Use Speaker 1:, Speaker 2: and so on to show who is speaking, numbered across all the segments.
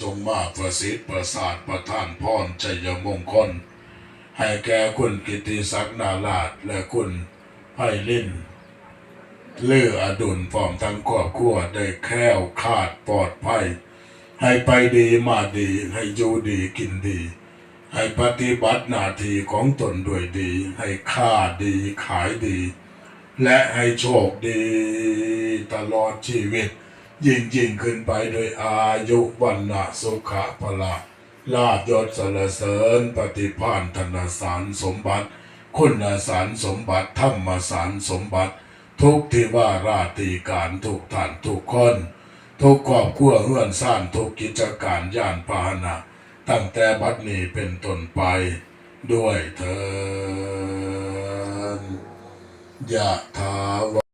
Speaker 1: จงมาประสิทธิ์ประสาทประทานพรชัยมงคล ให้แก่คุณกิติศักดิ์นาลาดและคุณไพลินเลืออดุลพร้อมทั้งครอบครัวได้แคล้วคลาดปลอดภัย ให้ไปดีมาดีให้อยู่ดีกินดี ให้ปฏิบัติหน้าที่ของตนด้วยดี ให้ค่าดีขายดี และให้โชคดีตลอดชีวิต ยิ่งยิ่งขึ้นไปโดยอายุวันนะสุขะพละลาบยศสรรเสริญปฏิภาณธนสารสมบัติ คุณสารสมบัติธรรมสารสมบัติ ทุกที่ว่าราตีการทุกท่านทุกคน ทุกครอบครัวเฮือนซ่านทุกกิจการย่านพาหนะ ตั้งแต่บัดนี้เป็นต้นไป ด้วยเถินยะถาว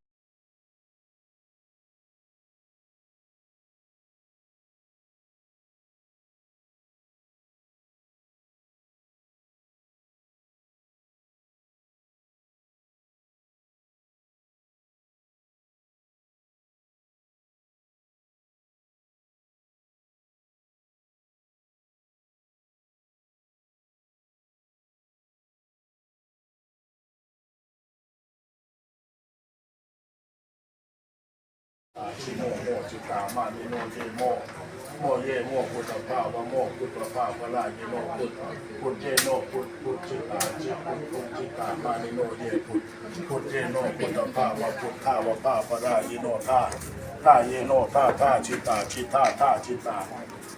Speaker 1: ชิโมโมจิตามานิโนเยโมโมเยโมพุทธภาวะโมพุทธภาวะลาเยโนพุทธพุทธเยโนพุทธพุทธจิตาจิตพุทธพุทธจิตามานิโนเยพุทธพุทธเยโนพุทธภาวะพุทธาวะภาวะลาเยโนท่าท่าเยโนท่าท่าจิตาจิตาท่าจิตา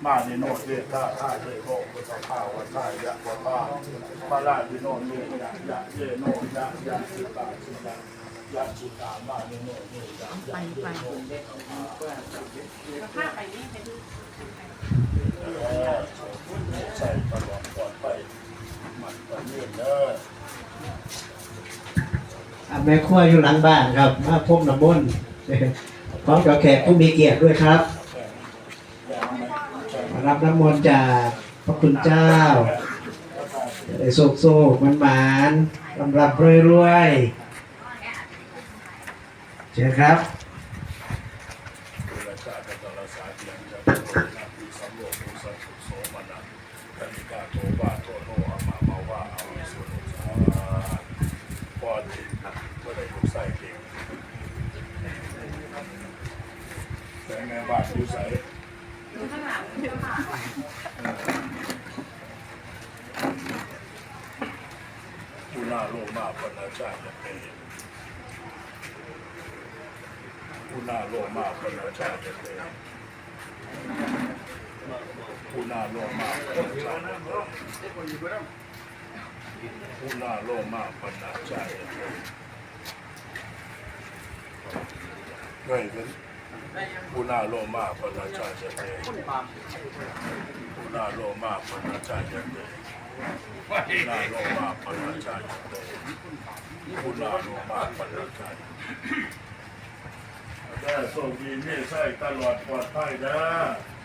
Speaker 1: มานิโนเยท่าท่าเยโนพุทธภาวะท่ายะวะภาพะลาเยโนเยยะยะเยโนยะยะจิตาจิตา ยะจิตามานิโนเยยะยะเยโน
Speaker 2: ถ้าไปนี่เป็น
Speaker 1: ใส่ตลอดปลอดไปมันก็เลื่อนเด้อ
Speaker 3: อะแม่ครัวอยู่หลังบ้านครับ มาพบน้ำมนต์พร้อมกับแขกผู้มีเกียรติด้วยครับมารับน้ำมนต์จากพระคุณเจ้าจะได้โศกโศกมันหมานลำรับรวยรวยๆ เชิญครับ
Speaker 1: ราชาตลาเทียงจะโตนาภิสัมโลกุสันตุโสมนะกนิกาโตวาโตโนอามามาว่าอาวิสุโนสาปอดิเมื่อได้ลูกไส้เก่งแต่ไงบ้านอยู่ใส่
Speaker 2: ข้างหลัง
Speaker 1: อุณาโลมาปนาชาติเต อุณาโลมาปนาชาติเตอุณาโลมาปนาชาติเตอุณาโลมาปนาชาติเตเฮ้เป็นอุณาโลมาปนาชาติเตอุณาโลมาปนาชาติเตคุณาโลมาปนัญชาติคุณาโลมาปนัญชาติ โชคดีมีใส่ตลอดปลอดภัยนะ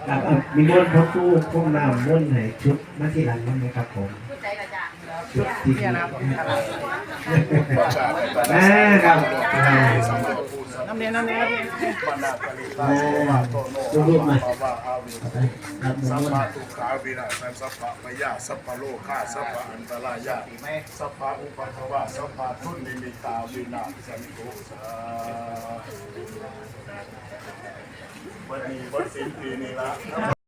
Speaker 3: ครับอะมีมนต์พระครู่พวกน้ำมนต์ให้ชุดมาที่หลังนั่นไหมครับผม
Speaker 2: พูดใจละจ้ะ
Speaker 3: ชุดที่ดี
Speaker 1: ประชาธิปไตย
Speaker 3: นะครับอ่า
Speaker 1: น้ำ เนียนะเนียปนาปริตาโสมาโตโนภาวะอาวิสัพ
Speaker 3: น้ำมน
Speaker 1: พะทุกขาวินาศสัพพะมยาสัพพะโลกาสัพพะอันตรายาสัพพะอุปัฏวะสัพพะทุนนิมิตาวินาสันตุสาวันนี้วันสิ้นปีนี้ละ